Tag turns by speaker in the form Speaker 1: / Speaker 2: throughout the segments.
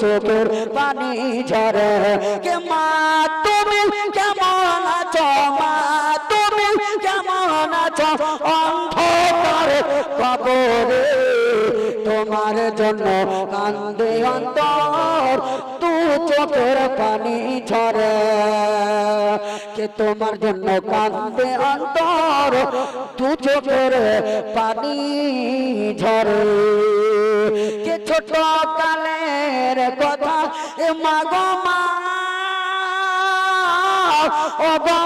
Speaker 1: চোখের পানি ঝরে। কে মা তুমি কেমন আছো? মা তুমি কেমন আছো? অন্ধকার কবরে তোমার জন্য কান্দে অন্তর। তু চোখের পানি ঝরে। কে তোমার জন্য কান্দে অন্তর? তু চোখের পানি ঝরে। ছোট কালের কথা। এ মাগো মা ও গো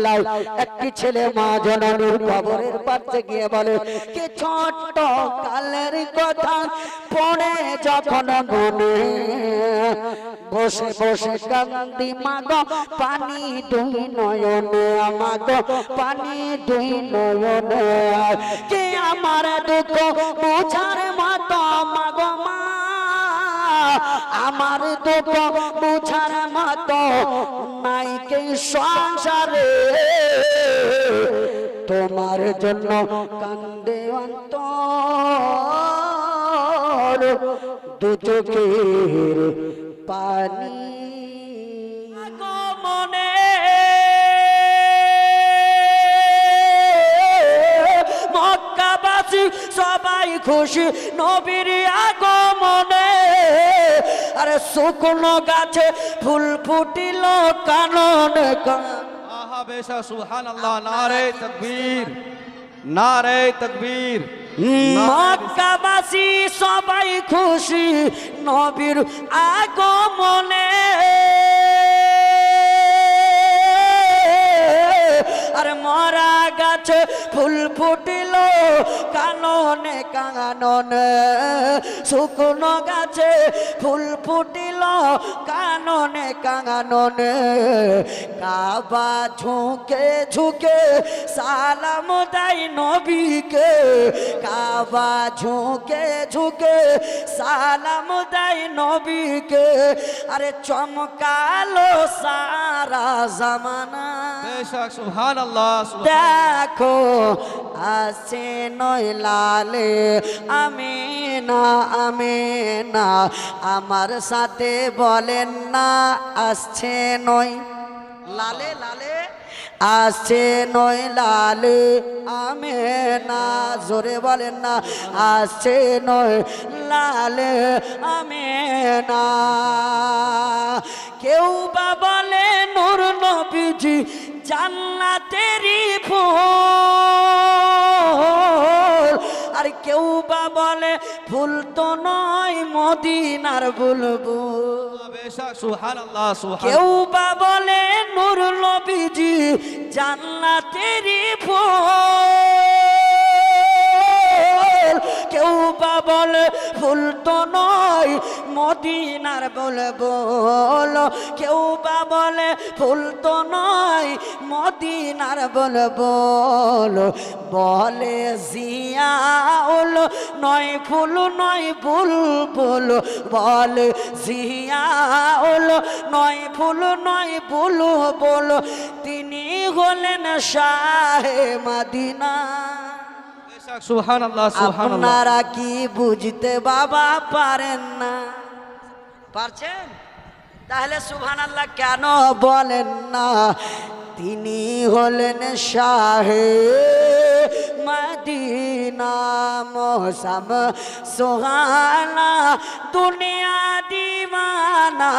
Speaker 1: সুবহানাল্লাহ। একটি ছেলে মা জননীর কবরের পাশে গিয়ে বলে, কি ছোট্ট কালের কথা পড়ে যখন মনে বসে বসে কান্দি, মাগো, পানি দুই নয়নে আমাগো পানি দুই নয়নে, কে আমার দুঃখ বুঝার মতো, মাগো মা আমার দুঃখ বুঝার মতো নাই কে সংসারে। তোমার জন্য কান্দে অন্তর, দু চোখের পানি। মনে। মক্কাবাসী সবাই খুশি, নবীর আগমনে আরে শুকনো গাছে ফুল ফুটিল কাননে
Speaker 2: বেশা সুবহান আল্লাহ নারে তকবীর নারে তকবীর।
Speaker 1: মক্কাবাসী সবাই খুশি নবীর আগমনে। আরে মরা গাছে ফুল ফুটিল কাননে কাননে। শুকনো গাছে ফুল ফুটিল কাননে কাননে। কাবা ঝুঁকে ঝুঁকে সালাম দাই নবীকে। কাবা ঝুঁকে ঝুঁকে সালাম দাই নবীকে। আরে চমকালো সারা জামানা।
Speaker 2: বেশা সুবহান আল্লাহ
Speaker 1: দেখো আসে নয় লালে আমি না আমি না আমার সাথে বলেন না আসছে নয়। লালে লালে? আসছে নয় লালে আমি না জোরে বলেন না আসছে নয় লালে আমি না কেউ বা বলে নূর নবীজি জান্নাতেরই ফুল। আর কেউ বা বলে ফুল তো নয় মদিনার
Speaker 2: বলব
Speaker 1: কেউ বা বলে নূর নবীজি জান্নাতেরই ফুল। কেউ বা বল ফুল তো নয়, মদিনার বলে বল। কেউ বা বলে ফুল তো নয়, মদিনার বল বল। বলে জিয়াউল, নয় ফুল নয় বুলবুল বল জিয়াউল, নয় ফুল নয় ফুল বল তিনি হলেন শাহে মদিনা। আপনারা কি বুঝতে বাবা পারেন না? পারছেন? তাহলে সুবহান আল্লাহ কেন বলেন না? তিনি হলেন শাহে মদিনা মৌসম। সোহানা দুনিয়া দিওয়ানা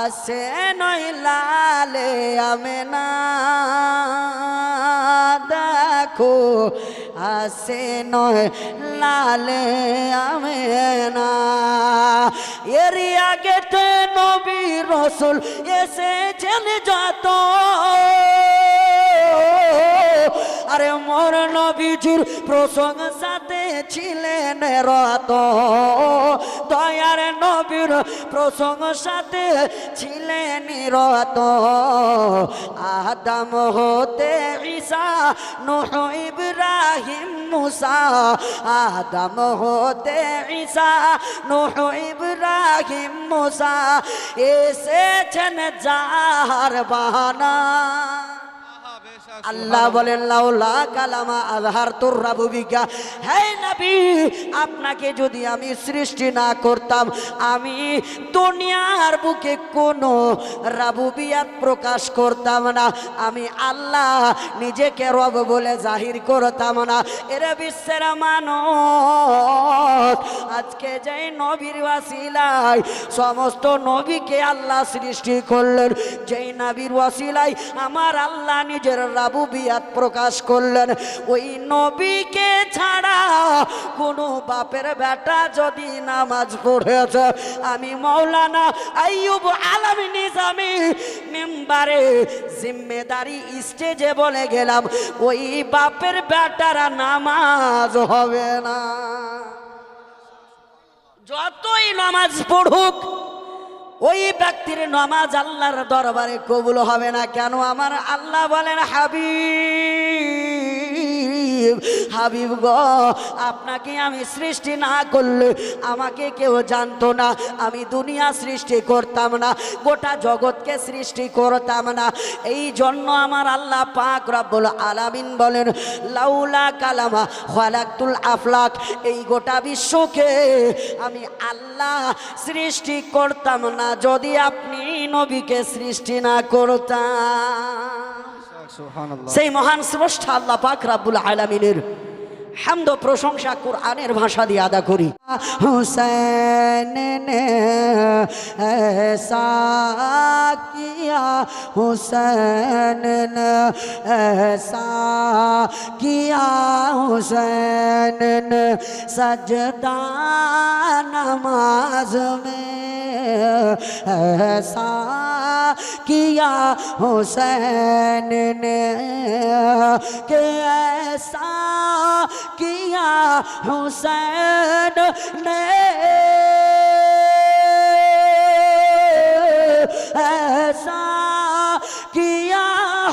Speaker 1: আসে নই লালে আমেনা। দেখো আসে নয় লালে আমেনা। এরি আগেতে নবী রসুল এসেছেন যত। আরে মোর নবীজির প্রশংসাতে ছিলেন রত। দয়ার নবীর প্রশংসাতে ছিলেন রত। আদম হতে ঈসা, নোহ, ইব্রাহিম, মুসা। আদম হতে ঈসা, নোহ, ইব্রাহিম, মুসা। এসেছেন যার বাহানা। আল্লাহ বলেন, লাউলা কালামা আজহার তোর রাবুবিকা। হ্যাঁ নবী, আপনাকে যদি আমি সৃষ্টি না করতাম, আমি দুনিয়ার বুকে কোনো রাবুবিয়াত প্রকাশ করতাম না। আমি আল্লাহ নিজেকে রব বলে জাহির করতাম না। এরা বিশ্বের মানব আজকে যে নবীর ওয়াসিলায়, সমস্ত নবীকে আল্লাহ সৃষ্টি করলেন। যেই নবীর ওয়াসিলায় আমার আল্লাহ নিজের রাবু রাবুবিয়াত প্রকাশ করলেন। ওই নবীকে ছাড়া কোনো বাপের বেটা যদি নামাজ পড়েছে, আমি মৌলানা আইয়ুব আলমী নিজামি মেম্বারে জিম্মেদারি স্টেজে বলে গেলাম, ওই বাপের বেটারা নামাজ হবে না। যতই নামাজ পড়ুক, ওই ব্যক্তির নামাজ আল্লাহর দরবারে কবুল হবে না। কেন? আমার আল্লাহ বলেন, হাবিব। হাবিব গ, আপনাকে আমি সৃষ্টি না করলে আমাকে কেউ জানতো না। আমি দুনিয়া সৃষ্টি করতাম না, গোটা জগৎকে সৃষ্টি করতাম না। এই জন্য আমার আল্লাহ পাক রব্বুল আলামিন বলেন, লাউলা কালামা খালাকতুল আফলাক, এই গোটা বিশ্বকে আমি আল্লাহ সৃষ্টি করতাম না, যদি আপনি নবীকে সৃষ্টি না করতাম। সেই মহান স্রষ্টা আল্লাহ পাক রাব্বুল আলামিনের হামদ প্রশংসা কোরআনের ভাষা দিয়ে আদা করি। হুসেন কিয়া হুসেন কিয়া হুসেন সজদা নমাজ মে ایسا کیا حسین نے کہ ایسا کیا حسین نے ایسا کیا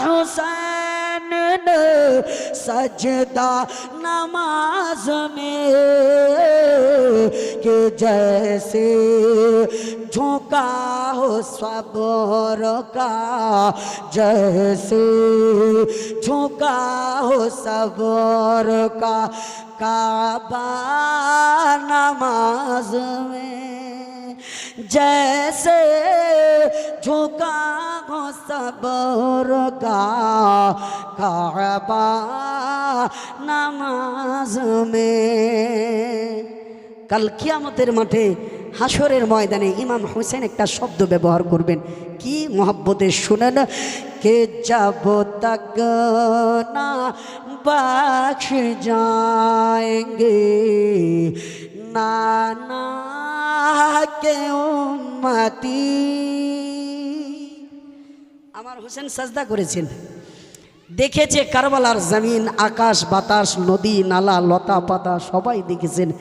Speaker 1: حسین نے سجدہ نماز میں کہ جیسے सजदा नमाज में कि जैसे झोंका हो सबर का जैसे झोंका हो सबर का काबा नमाज में जैसे झोंका हो सबर का काबा नमाज में কাল কিয়ামতের মাঠে হাসরের ময়দানে ইমাম হোসেন একটা শব্দ ব্যবহার করবেন। কি মোহব্বতে শুনেন? কে যাব তক না বাক্স যাएंगे না না উম্মতি? আমার হোসেন সাজদা করেছেন। দেখেছে কারবালার জমিন, আকাশ, বাতাস, নদী, নালা, লতা পাতা সবাই দেখেছেন।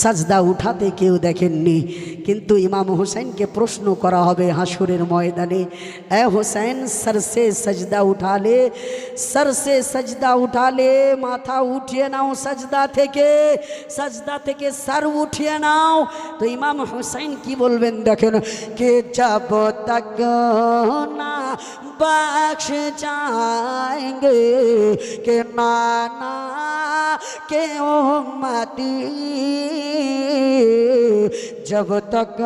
Speaker 1: সাজদা উঠাতে কেউ দেখেননি। কিন্তু ইমাম হুসাইনকে প্রশ্ন করা হবে হাসুরের ময়দানে, এ হুসাইন সর সে সজদা উঠালে সর সে সজদা উঠালে মাথা উঠিয়ে নাও সাজদা থেকে সাজদা থেকে সর উঠিয়ে নাও। তো ইমাম হুসাইন কি বলবেন দেখেন, কে যাব তক না बख्श जाएंगे के नाना के उम्मती जब तक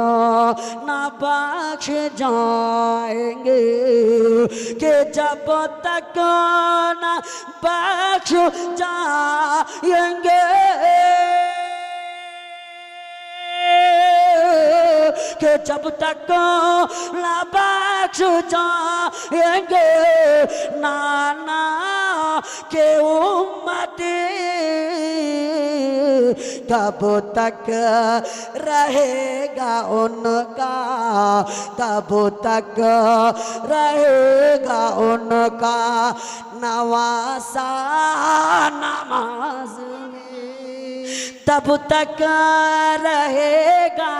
Speaker 1: ना बख्श जाएंगे के जब तक ना बख्श जाएंगे कि जब तक ना बख्श जाएंगे नाना के उम्मती
Speaker 3: कब तक रहेगा उनका कब तक रहेगा उनका नवासा नमाज में तब तक रहेगा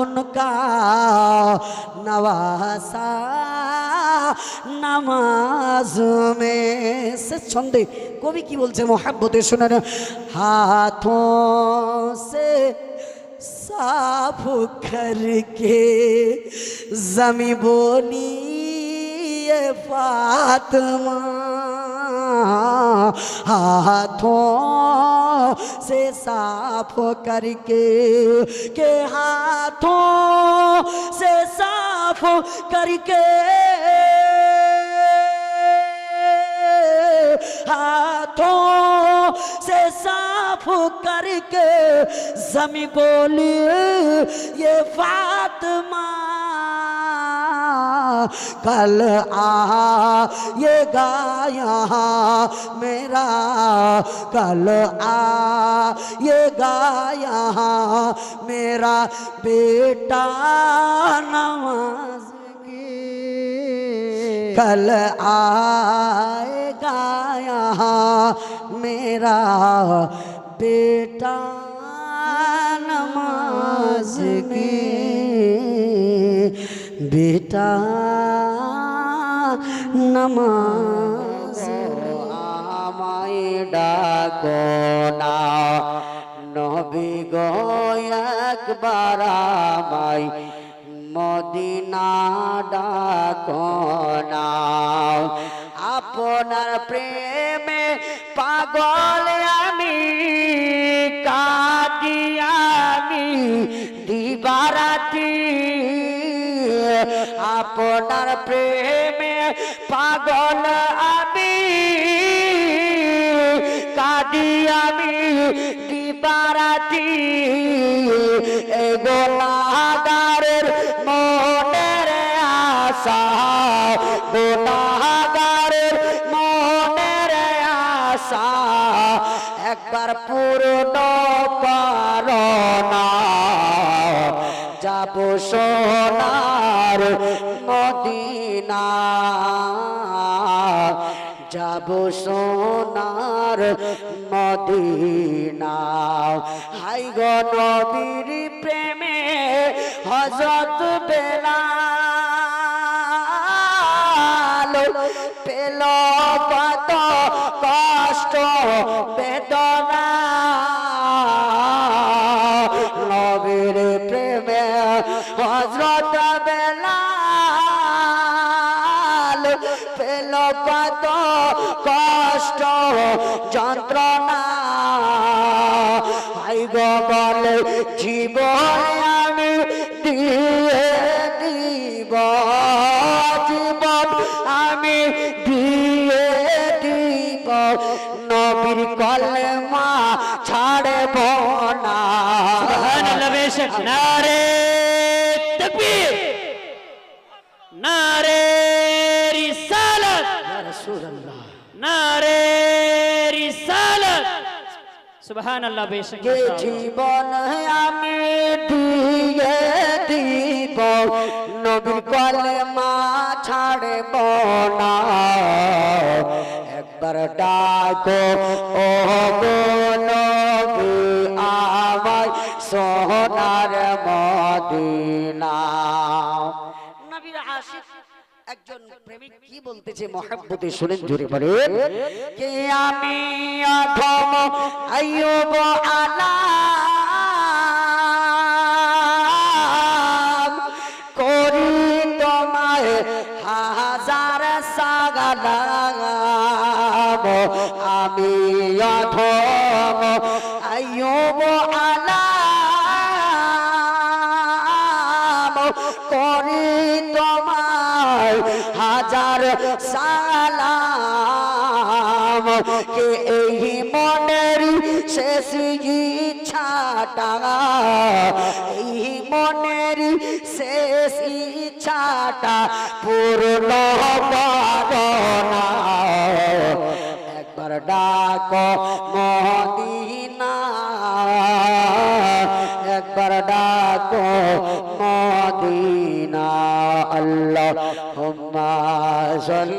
Speaker 3: उनका नवासा नमाज में से छंदे কবি কি বলছে মোহাব্বতে শোনেন हाथों से ہاتھوں سے صاف کر کے، کہ ہاتھوں سے صاف کر کے۔ ہاتھوں سے صاف کر کے زمیں بولی، یہ فاطمہ کل آ یہ گا یہاں، میرا کل آ یہ گا یہاں، میرا بیٹا نماز کی کل آئے گا یہاں، میرا بیٹا نماز کی বেটা নামাজ
Speaker 1: আমায় ডাকো না। নবী গো একবার মদিনা ডাক না। আপনার প্রেমে পাগল আপনার প্রেমে পাগল আমি, কাঁদি আমি, দিবারাতি গোলাগারের মনের আশা গোলাগারের মনের আশা, একবার পারনা সোনার মদিনা। যাব সোনার মদিনা। হাই গো নবীর প্রেমে হজরত বেলাল পেল কত কষ্ট বেদনা। হজরত বেলাল পেল কত কষ্ট যন্ত্রণা। আই গো বলে জীবন আমি দিয়ে দিব। জীবন আমি দিয়ে দিব। নবীর কলমা ছাড়ব না।
Speaker 4: নারে। সুবহানাল্লাহ বেশক
Speaker 1: যে জীবন আমি দিয়ে দিব নবীর কলমা ছাড়ব না একবার ডাকো ও গো নবী
Speaker 3: কি বলতেছে
Speaker 1: মহাব্বতে? শুনেন জুড়ে পড়ে কে আমি অধম আইয়ুব আলাম করি তোমায় হাজার সাগালাম আমি অধম কে এই মনের শেষ ইচ্ছাটা, এই মনের শেষ ইচ্ছাটা পূর্ণ পারনা একবার ডাক মদিনা, একবার ডাক মদিনা। আল্লাহ হুম্মা